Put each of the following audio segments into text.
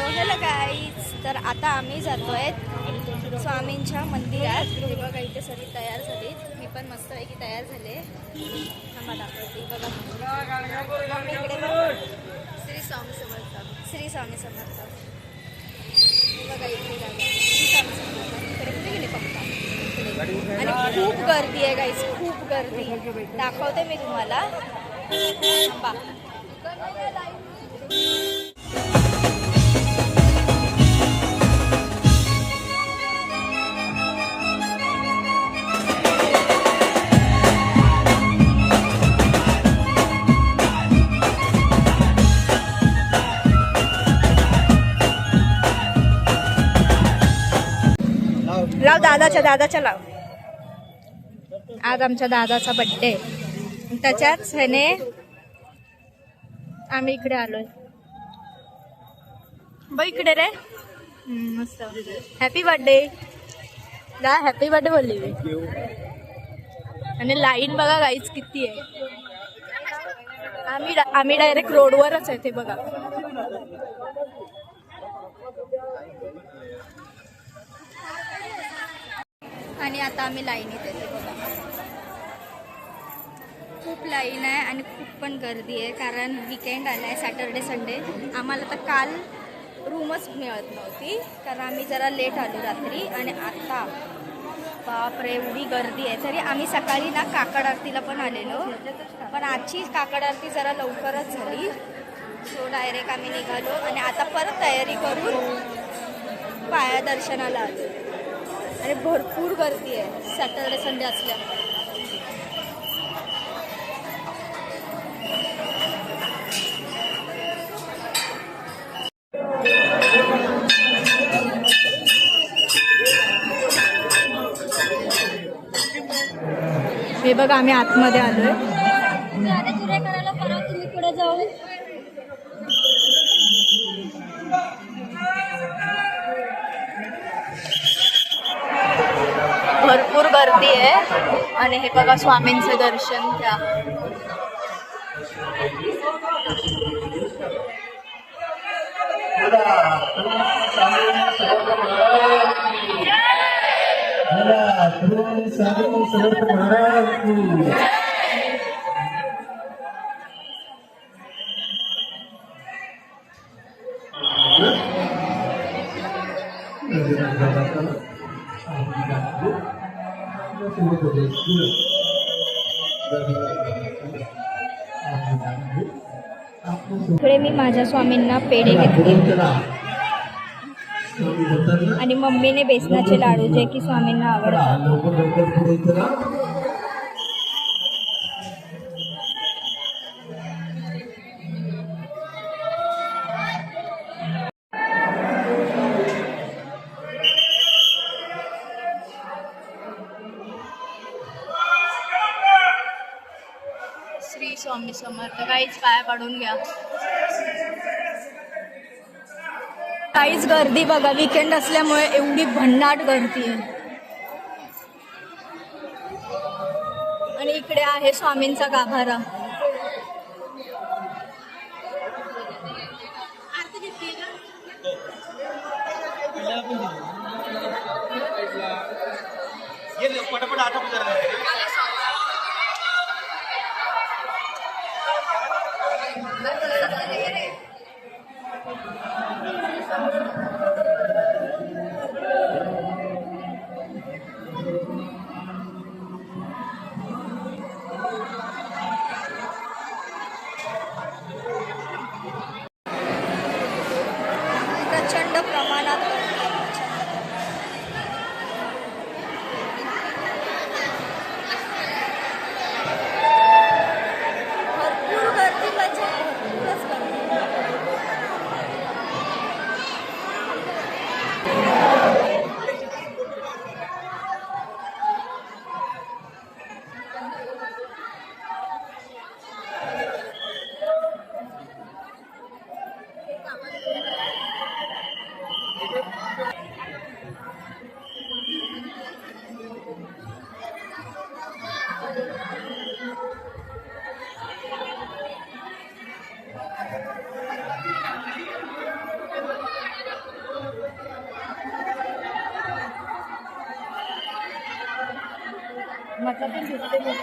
So hello guys तर आता आम्ही जातो आहेत स्वामींच्या मंदिरात. हे बघा इथे सगळी तयार झालीत मी पण मस्तपैकी तयार झाले. थांबा बघा. इकडे श्री स्वामी समर्थ. श्री स्वामी समर्थ. हे बघा इथे श्री स्वामी समर्थ. इकडे कुठे गेले पप्पा? आणि खूप गर्दी आहे गाईज खूप गर्दी. दाखवते मी तुम्हाला. बा दादाच्या दादाच्या लाव. आज आमच्या दादाचा बड्डे त्याच्याच ह्याने आम्ही इकडे आलोय. बघ इकडे रे. मस्त. हॅपी बर्थडे दा हॅपी बर्थडे बोलली मी. आणि लाईन बघा गाईच किती आहे. आम्ही आम्ही डायरेक्ट रोडवरच आहे ते बघा. आणि आता आम्ही लाईनीत येते बघा. खूप लाईन आहे आणि खूप पण गर्दी आहे कारण विकेंड आला आहे सॅटर्डे संडे आम्हाला तर काल रूमच मिळत नव्हती कारण आम्ही जरा लेट आलो रात्री आणि आता बापरे एवढी गर्दी आहे. तरी आम्ही सकाळी ना काकड आरतीला पण आलेलो पण आजची काकड आरती जरा लवकरच झाली. सो डायरेक्ट आम्ही निघालो आणि आता परत तयारी करून पाया दर्शनाला आलो. आणि भरपूर गर्दी आहे सॅटर्डे संडे असल्यामुळे. हे बघा आम्ही आतमध्ये आलोय करायला परत तुम्ही पुढे जाऊ भरपूर गर्दी आहे आणि हे बघा स्वामींचं दर्शन घ्या. महाराज इकडे मी माझ्या स्वामींना पेढे घेतले आणि मम्मीने बेसनाचे लाडू जे की स्वामींना आवडतात. स्वामी समर्थ काहीच पाया पाडून घ्या. काहीच गर्दी बघा विकेंड असल्यामुळे एवढी भन्नाट गर्दी आहे. आणि इकडे आहे स्वामींचा गाभारा.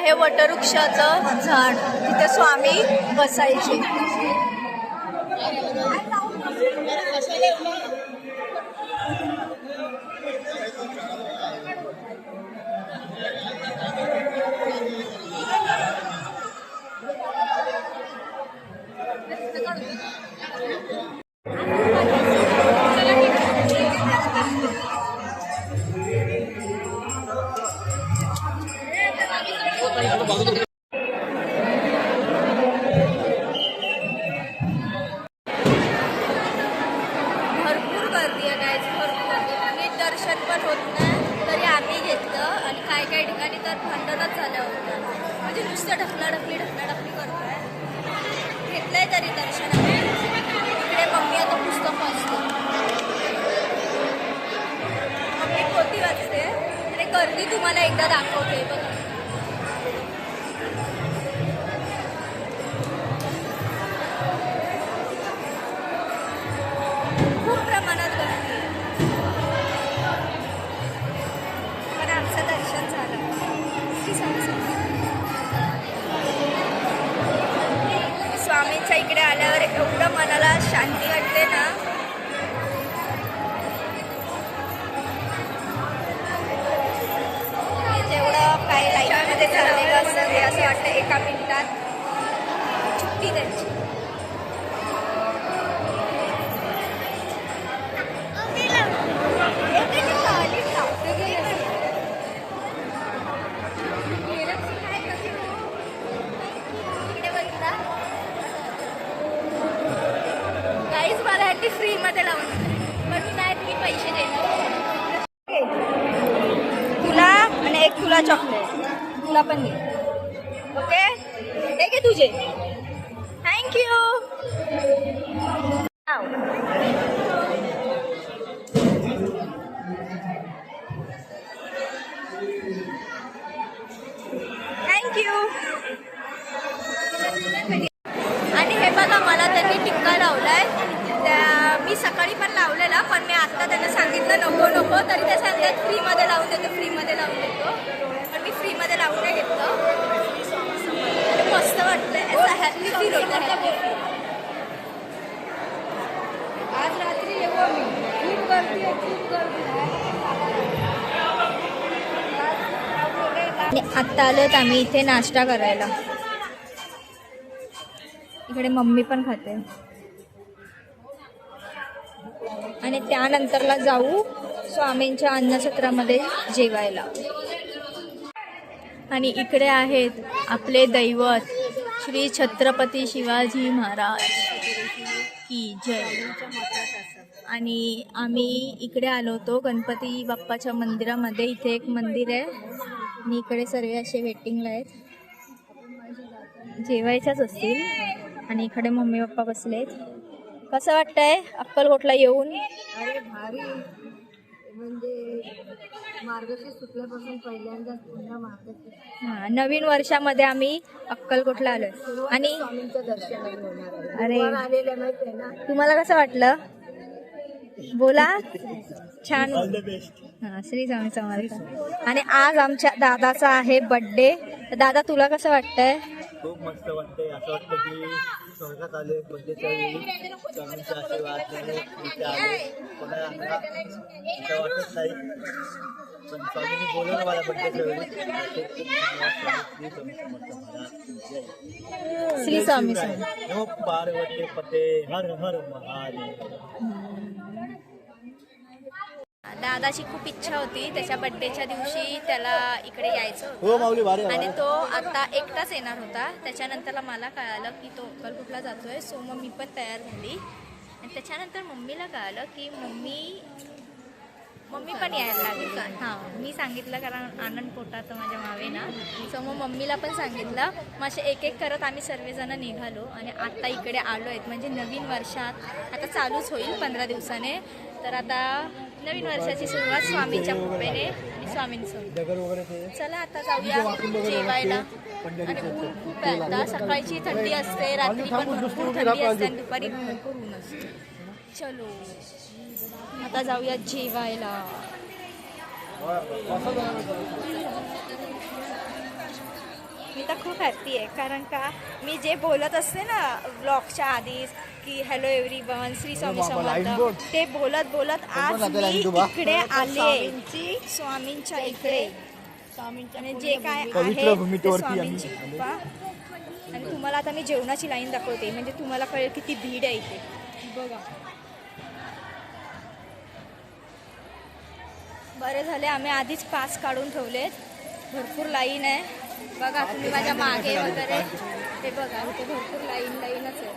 आहे वटवृक्षाचं झाड. तिथे स्वामी बसायचे. काहीच फ्रीमध्ये लावून पण मी नाही तुम्ही पैसे देणार तुला आणि एक तुला चॉकलेट तुला पण दे. ओके हे आहे तुझे. थँक्यू थँक्यू आणि हे बघा मला त्यांनी टिक्का लावलाय त्या मी सकाळी पण लावलेला पण मी आता त्यांना सांगितलं नको नको तरी ते सांगतात फ्रीमध्ये लावून देतो फ्रीमध्ये लावून देतो. पण मी फ्रीमध्ये लावून नाही घेतलं. आणि मस्त वाटतंय असं हॅपी फील होतं happy feel. आज रात्री येऊ आम्ही खूप गर्दी आहे खूप गर्दी आणि आत्ता आलोत आम्ही इथे नाश्ता करायला. इकडे मम्मी पण खाते. आणि त्यानंतरला जाऊ. स्वामींच्या अन्नसत्रामध्ये जेवायला. आणि इकडे आहेत आपले दैवत श्री छत्रपती शिवाजी महाराज. की जय. आणि आम्ही इकडे आलो होतो गणपती बाप्पाच्या मंदिरामध्ये. इथे एक मंदिर आहे. आणि इकडे सर्व असे वेटिंगला आहेत. जेवायच्याच असतील. आणि इकडे मम्मी पप्पा बसलेत. कसं वाटतंय? अक्कलकोटला येऊन? अरे भारी. म्हणजे मार्गशीर्ष सुटल्यापासून पहिल्यांदा पुन्हा मार्गशीर्ष हा नवीन वर्षामध्ये आम्ही अक्कलकोटला आलोय. आणि स्वामींचं दर्शन होणार आहे. अरे. आलेले माहिती आहे ना? तुम्हाला कसं वाटलं? बोला. छान. हा श्री स्वामी समर्थ. आणि आज आमच्या दादाचा आहे बर्थडे दादा तुला कसं वाटतंय? खूप मस्त वाटते असं वाटतं की स्वर्गात आले वेळी स्वामींचा आशीर्वाद आले कोणाला वाटत नाही. पण स्वामींनी बोलवलं मला वेळी. स्वामी. श्री स्वामी नमो पार्वती पते हर हर महादेव. दादाची खूप इच्छा होती. त्याच्या बर्थडेच्या दिवशी त्याला इकडे यायचं हो माऊली भारी आणि तो आता एकटाच येणार होता. त्याच्यानंतरला मला कळालं की तो अक्कलकोटला जातोय. सो मग मी पण तयार झाली. आणि त्याच्यानंतर मम्मीला कळालं की मम्मी मम्मी पण यायला लागली. हां मी सांगितलं कारण आनंद पोटात माझ्या मावे ना सो मग मम्मीला पण सांगितलं. मग असे एक एक करत आम्ही सर्वजण निघालो. आणि आता इकडे आलो आहेत म्हणजे नवीन वर्षात आता चालूच होईल पंधरा दिवसाने. तर आता नवीन वर्षाची सुरुवात स्वामीच्या कृपेने आणि चला आता जाऊया जेवायला. आणि ऊन खूप आहे आता सकाळची थंडी असते रात्री पण भरपूर थंडी असते आणि दुपारी भरपूर ऊन असते. चलो. आता जाऊया जेवायला. मी तर खूप हॅप्पी आहे. कारण का मी जे बोलत असते ना ब्लॉगच्या आधीच की hello everyone Shri Swami Samarth ते बोलत बोलत आज मी इकडे आले. स्वामींच्या इकडे. आणि जे काय आहे ते स्वामींची कृपा. आणि तुम्हाला आता मी जेवणाची लाईन दाखवते. म्हणजे तुम्हाला कळेल किती भीड आहे इथे. बघा. बरे झाले आम्ही आधीच पास काढून ठेवलेत. भरपूर लाईन आहे. बघा तुम्ही माझ्या मागे वगैरे. ते बघा इथे भरपूर लाईन लाईनच आहे.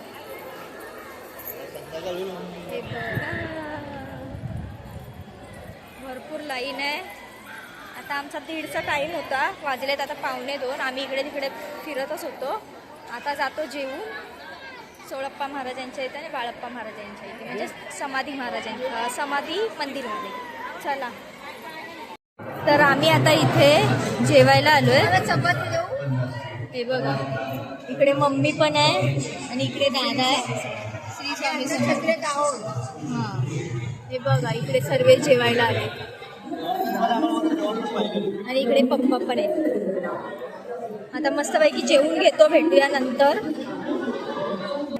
ते बघा. भरपूर लाईन आहे. आता आमचा दीडचा टाईम होता. वाजलेत आता पावणे दोन. आम्ही इकडे तिकडे फिरतच होतो. आता जातो जेवून. सोळप्पा महाराजांच्या इथे आणि बाळप्पा महाराजांच्या इथे. म्हणजे समाधी महाराजांच्या समाधी मंदिरमध्ये. चला. तर आम्ही आता इथे जेवायला आलोय. हे बघा. इकडे मम्मी पण आहे आणि इकडे दादा आहे. श्री स्वामी समर्थ. हा. हे बघा इकडे सर्व जेवायला आले. आणि इकडे पप्पा पण आहेत. आता मस्तपैकी जेवून घेतो भेटूया नंतर.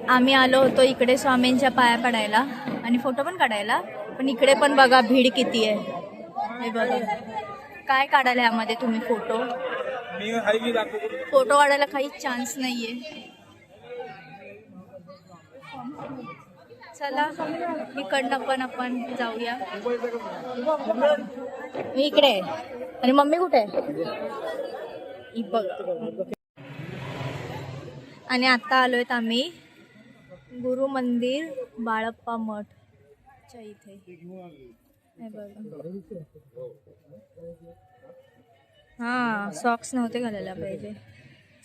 आम्ही आलो होतो इकडे स्वामींच्या पाया पडायला आणि फोटो पण काढायला. पण इकडे पण बघा भीड किती आहे. हे बघा. काय काढायला यामध्ये तुम्ही फोटो फोटो काढायला काहीच चान्स नाहीये. चला इकडनं पण आपण जाऊया. मी इकडे आहे. आणि मम्मी कुठे आहे? बघ. आणि आता आलोय आम्ही गुरु मंदिर बाळप्पा मठ च्या इथे. बघा. हा सॉक्स नव्हते घालायला पाहिजे.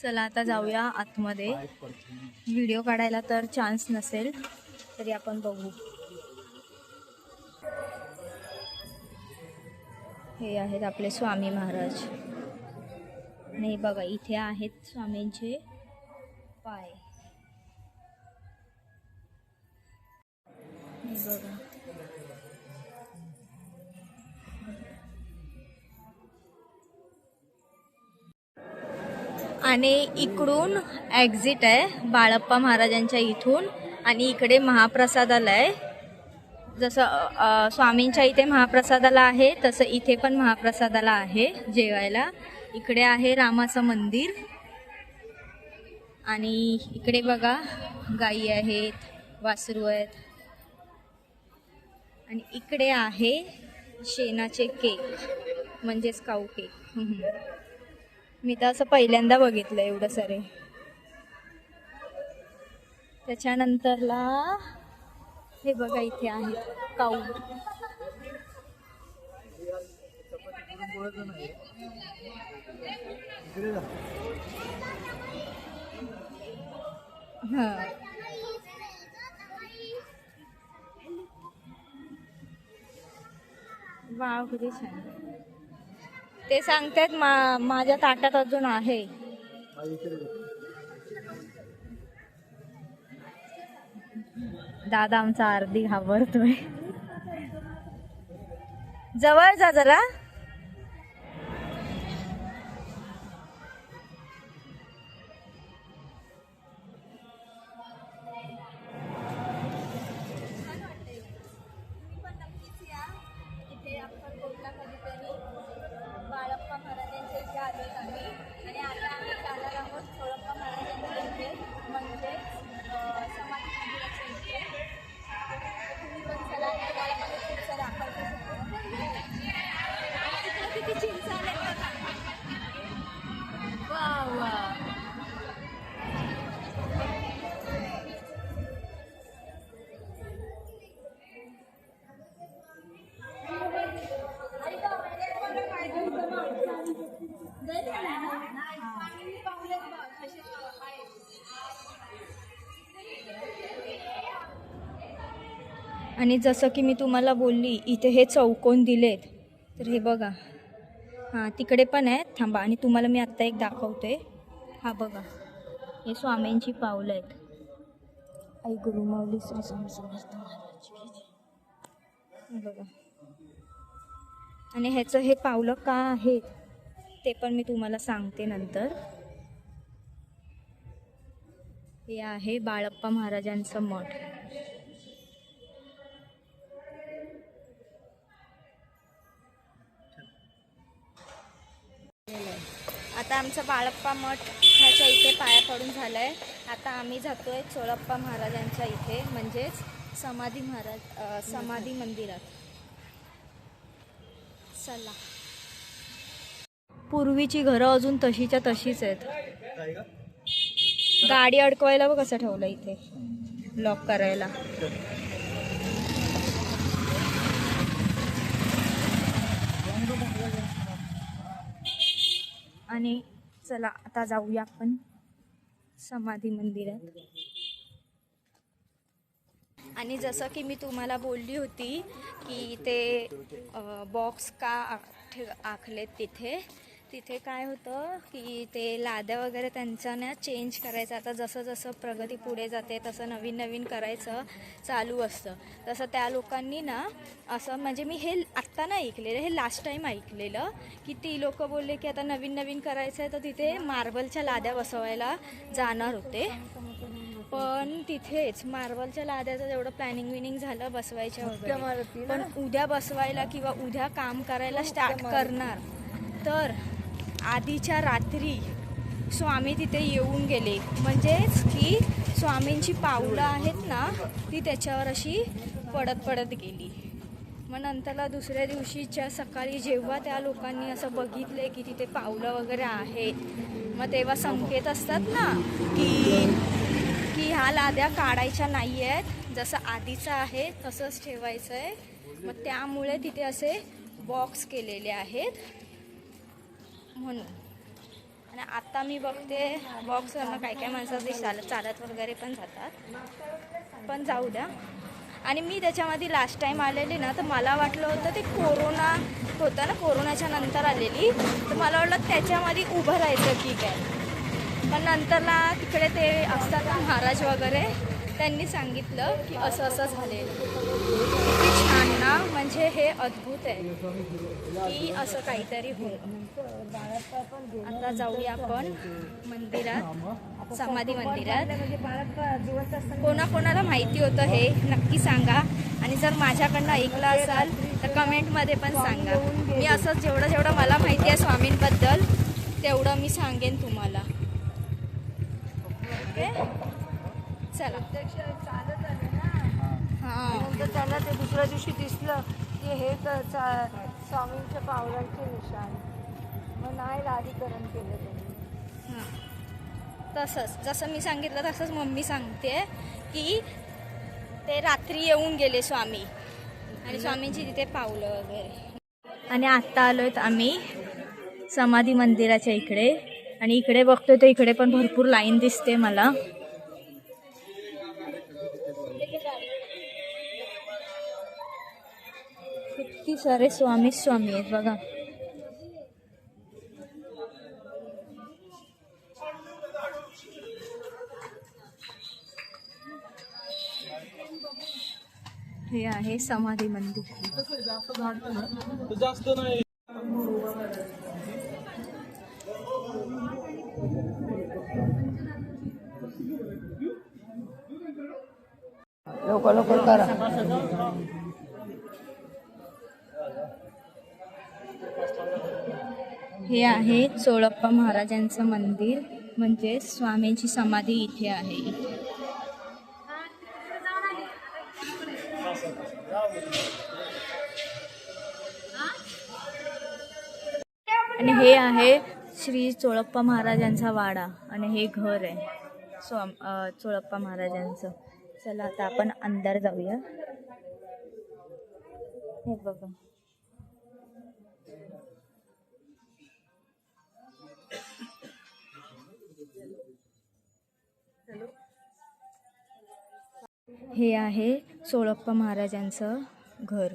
चला आता जाऊया आतमध्ये. व्हिडिओ काढायला तर चान्स नसेल तरी आपण बघू. हे आहेत आपले स्वामी महाराज. आणि बघा इथे आहेत स्वामींचे पाय. बघा. आणि इकडून एक्झिट आहे बाळप्पा महाराजांच्या इथून आणि इकडे महाप्रसादाला आहे जसं स्वामींच्या इथे महाप्रसादाला आहे तसं इथे पण महाप्रसादाला आहे जेवायला. इकडे आहे रामाचं मंदिर. आणि इकडे बघा गाई आहेत वासरू आहेत. आणि इकडे आहे शेणाचे केक म्हणजेच काऊ केक. मी तर असं पहिल्यांदा बघितलं एवढं सारे. त्याच्यानंतरला हे बघा इथे आहे काऊ. हां. वाव किती छान. ते सांगतात मा माझ्या ताटात अजून आहे. दादा आमचा अर्धी घाबरतोय. जवळ जा जरा. आणि जसं की मी तुम्हाला बोलली इथे हे चौकोन दिलेत. तर हे बघा. हां तिकडे पण आहेत. थांबा आणि तुम्हाला मी आत्ता एक दाखवते. हा बघा. हे स्वामींची पावलं आहेत. आई गुरुमावली श्री स्वामी समर्थ महाराज बघा. आणि ह्याचं हे पावलं का आहेत ते पण मी तुम्हाला सांगते नंतर. हे आहे बाळप्पा महाराजांचं मठ. आता आमचा बाळप्पा मठ ह्याच्या इथे पाया पडून झालं आहे आता आम्ही जातो आहे चोळप्पा महाराजांच्या इथे म्हणजेच समाधी महाराज समाधी मंदिरात. चला. पूर्वीची घरं अजून तशीच्या तशीच आहेत. गाडी अडकवायला व कसं ठेवलं इथे. लॉक करायला. आणि चला आता जाऊया आपण समाधी मंदिरात. आणि जसं की मी तुम्हाला बोलली होती की ते बॉक्स का ठे- आखलेत तिथे. तिथे काय होतं की ते लाद्या वगैरे त्यांचा ना चेंज करायचं. आता जसं जसं प्रगती पुढे जाते तसं नवीन नवीन करायचं चालू असतं. तसं त्या लोकांनी ना असं म्हणजे मी हे आत्ता नाही ऐकलेलं हे लास्ट टाईम ऐकलेलं की ती लोक बोलले की आता नवीन नवीन करायचं आहे तर तिथे मार्बलच्या लाद्या बसवायला जाणार होते. पण तिथेच मार्बलच्या लाद्याचं जेवढं प्लॅनिंग विनिंग झालं बसवायच्या वगैरे. पण उद्या बसवायला किंवा उद्या काम करायला स्टार्ट करणार. तर आधीच्या रात्री स्वामी तिथे येऊन गेले. म्हणजेच की स्वामींची पावलं आहेत ना ती त्याच्यावर अशी पडत पडत गेली. मग नंतरला दुसऱ्या दिवशीच्या सकाळी जेव्हा त्या लोकांनी असं बघितले की तिथे पावलं वगैरे आहेत मग तेव्हा संकेत असतात ना की की ह्या लाद्या काढायच्या नाही आहेत जसं आधीचं आहे तसंच ठेवायचं आहे मग त्यामुळे तिथे असे बॉक्स केलेले आहेत. म्हणून. आणि आता मी बघते बॉक्सवरनं काय काय माणसं दिसायला चालत चालत वगैरे पण जातात. पण जाऊ द्या. आणि मी त्याच्यामध्ये लास्ट टाईम आलेली ना तर मला वाटलं होतं ते कोरोना होतं ना कोरोनाच्या नंतर आलेली. तर मला वाटलं त्याच्यामध्ये उभं राहायचं की काय पण नंतरला तिकडे ते असतात महाराज वगैरे त्यांनी सांगितलं की असं असं झालेलं किती छान ना? म्हणजे हे अद्भुत आहे की असं काहीतरी होईल आता जाऊया आपण मंदिरात समाधी मंदिरात. कोणाकोणाला माहिती होतं हे नक्की सांगा. आणि जर माझ्याकडनं ऐकलं असाल तर कमेंटमध्ये पण सांगा. मी असं जेवढं जेवढं मला माहिती आहे स्वामींबद्दल तेवढं मी सांगेन तुम्हाला. ओके? चला. हां. त्यांना ते दुसऱ्या दिवशी दिसलं की हे स्वामींच्या पावलांचे निशाण. मग नाही लादीकरण केलं त्यांनी. हां. तसंच जसं मी सांगितलं तसंच मम्मी सांगते की ते रात्री येऊन गेले स्वामी. आणि स्वामींची तिथे पावलं वगैरे. आणि आत्ता आलोय आम्ही समाधी मंदिराच्या इकडे. आणि इकडे बघतोय तर इकडे पण भरपूर लाईन दिसते मला. सारे स्वामी स्वामी आहेत बघा। हे आहे समाधी मंदिर। लवकर लवकर करा. हे आहे चोळप्पा महाराजांचं मंदिर म्हणजे स्वामींची समाधी इथे आहे. आणि हे आहे श्री चोळप्पा महाराजांचा वाडा आणि हे घर आहे. स्वाम चोळप्पा महाराजांचं. चला आता आपण अंदर जाऊया. हे बघा. हे आहे सोळप्पा महाराजांचं घर.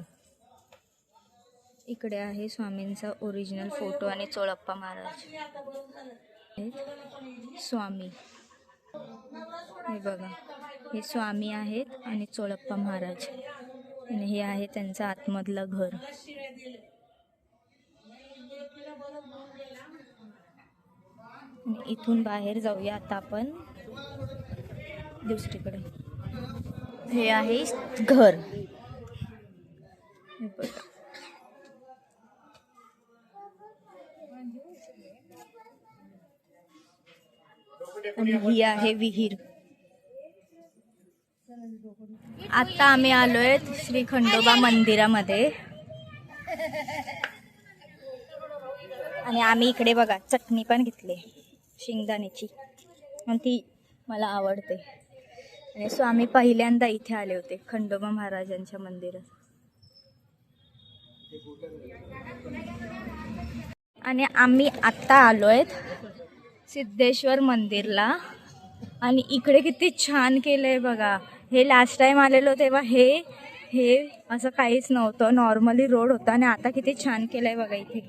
इकडे आहे स्वामींचा ओरिजिनल फोटो आणि चोळप्पा महाराज. स्वामी. हे बघा हे स्वामी आहेत आणि चोळप्पा महाराज. आणि हे आहे त्यांचं आतमधलं घर. इथून बाहेर जाऊया आता आपण दुसरीकडे. हे आहे घर. हे आणि ही आहे विहीर. आता आम्ही आलोय श्री खंडोबा मंदिरामध्ये. आणि आम्ही इकडे बघा चटणी पण घेतली शेंगदाण्याची. आणि ती मला आवडते. आणि स्वामी पहिल्यांदा इथे आले होते खंडोबा महाराजांच्या मंदिरात. आणि आम्ही आत्ता आलोय सिद्धेश्वर मंदिरला. आणि इकडे किती छान केलंय बघा. हे लास्ट टाइम आलेलो तेव्हा हे हे असं काहीच नव्हतं. नॉर्मली रोड होता आणि आता किती छान केलंय बघा इथे.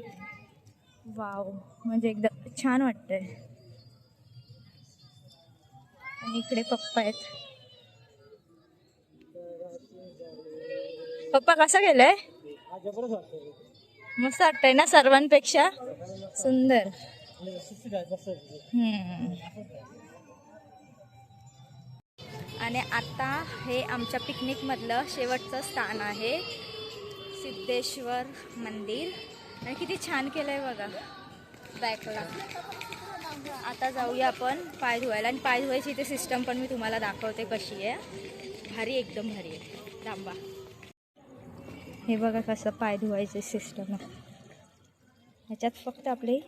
वाव म्हणजे एकदम छान वाटतंय. आणि इकडे पप्पा आहेत. पप्पा कसं गेलंय? मस्त वाटतंय ना सर्वांपेक्षा? सुंदर. आणि आता हे आमच्या पिकनिक मधलं शेवटचं स्थान आहे. सिद्धेश्वर मंदिर. आणि किती छान केलंय बघा. बॅकला. आता जाऊया आपण पाय धुवायला. आणि पाय धुवायची इथे सिस्टम पण मी तुम्हाला दाखवते कशी आहे. भारी एकदम भारी आहे. थांबा. हे बघा कसं पाय धुवायचे सिस्टम आहे ह्याच्यात फक्त आपले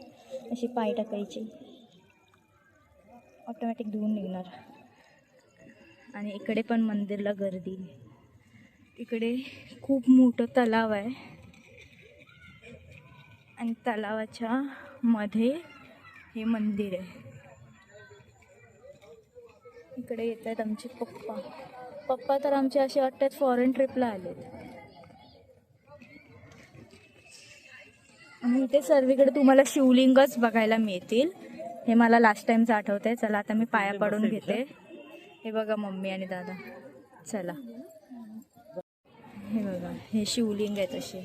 अशी पाय टाकायची. ऑटोमॅटिक धुवून निघणार. आणि इकडे पण मंदिरला गर्दी. इकडे खूप मोठं तलाव आहे. आणि तलावाच्या मध्ये हे मंदिर आहे. इकडे येत आहेत आमचे पप्पा. पप्पा तर आमचे असे वाटतात फॉरेन ट्रिपला आलेत. आणि इथे सर्वीकडे तुम्हाला शिवलिंगच बघायला मिळतील. हे मला लास्ट टाइमचं आठवत आहे चला आता मी पाया पडून घेते. हे बघा मम्मी आणि दादा. चला. हे बघा हे शिवलिंग आहे तसे.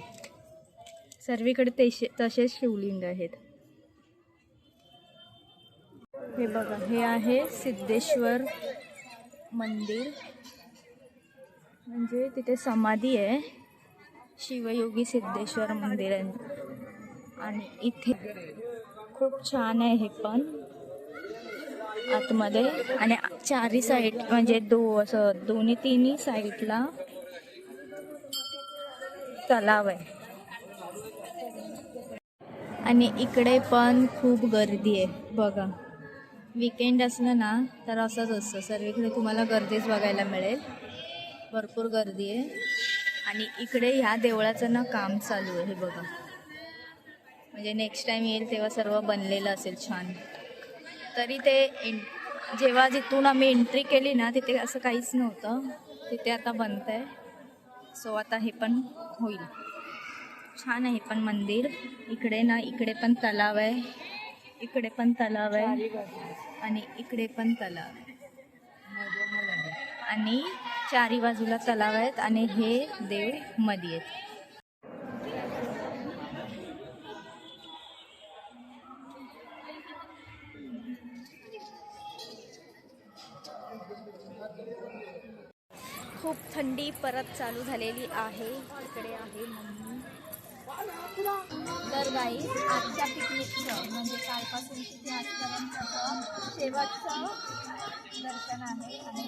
सर्वीकडे तेशे तसेच शिवलिंग आहेत. हे बघा हे आहे सिद्धेश्वर मंदिर. म्हणजे तिथे समाधी आहे. शिवयोगी सिद्धेश्वर मंदिर आहे. आणि इथे खूप छान आहे हे पण आतमध्ये. आणि चारी साईड म्हणजे दो असं दोन्ही तिन्ही साईडला तलाव आहे. आणि इकडे पण खूप गर्दी आहे बघा. विकेंड असलं ना तर असंच असतं. सर्वीकडे तुम्हाला गर्दीच बघायला मिळेल. भरपूर गर्दी आहे. आणि इकडे ह्या देवळाचं ना काम चालू आहे हे बघा. म्हणजे नेक्स्ट टाइम येईल तेव्हा सर्व बनलेलं असेल छान. तरी ते एन जेव्हा जिथून आम्ही एंट्री केली ना तिथे असं काहीच नव्हतं. तिथे आता बनत आहे सो आता हे पण होईल. छान आहे पण मंदिर. इकडे ना इकडे पण तलाव आहे. इकडे पण तलाव आहे. आणि इकडे पण तलाव आहे. आणि चारी बाजूला तलाव आहेत. आणि हे देवमध्ये आहेत. थंडी परत चालू झालेली आहे. इकडे आहे मम्मी. तर गाई आजच्या पिकनिकचं म्हणजे कालपासून तिथे आजपर्यंत शेवटचं दर्शन आहे. आणि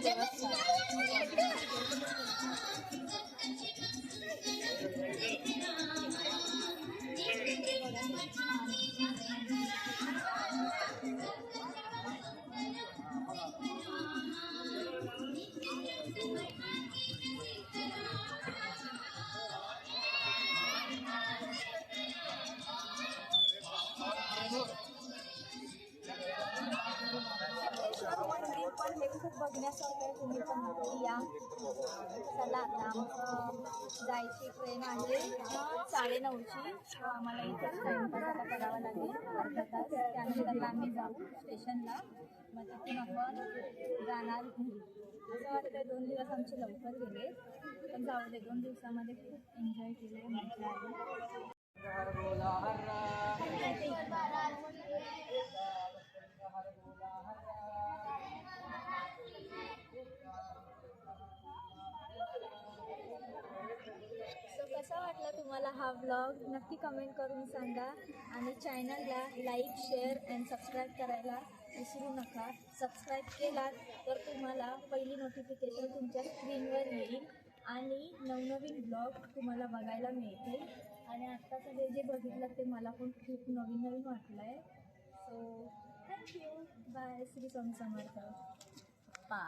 देवस्थान बघण्यासारखं आहे नक्की या. चला आता आमचं जायची ट्रेन आहे साडेनऊची. तर आम्हाला इथं टाईमपास आता करावा लागेल अर्धा तास. त्यानंतर आम्ही जाऊ स्टेशनला. मग तिथून आपण जाणार घरी. असं वाटतं दोन दिवस आमचे लवकर गेले पण जाऊ दे दोन दिवसामध्ये खूप एन्जॉय केलं आहे. मजा आली तुम्हाला हा व्लॉग नक्की कमेंट करून सांगा आणि चॅनलला लाईक शेअर अँड सबस्क्राईब करायला विसरू नका. सबस्क्राईब केलात तर तुम्हाला पहिली नोटिफिकेशन तुमच्या स्क्रीनवर येईल आणि नवनवीन ब्लॉग तुम्हाला बघायला मिळतील. आणि आत्ता सगळे जे बघितलं ते मला पण खूप नवीन नवीन वाटलं आहे so thank you bye Shri Swami पा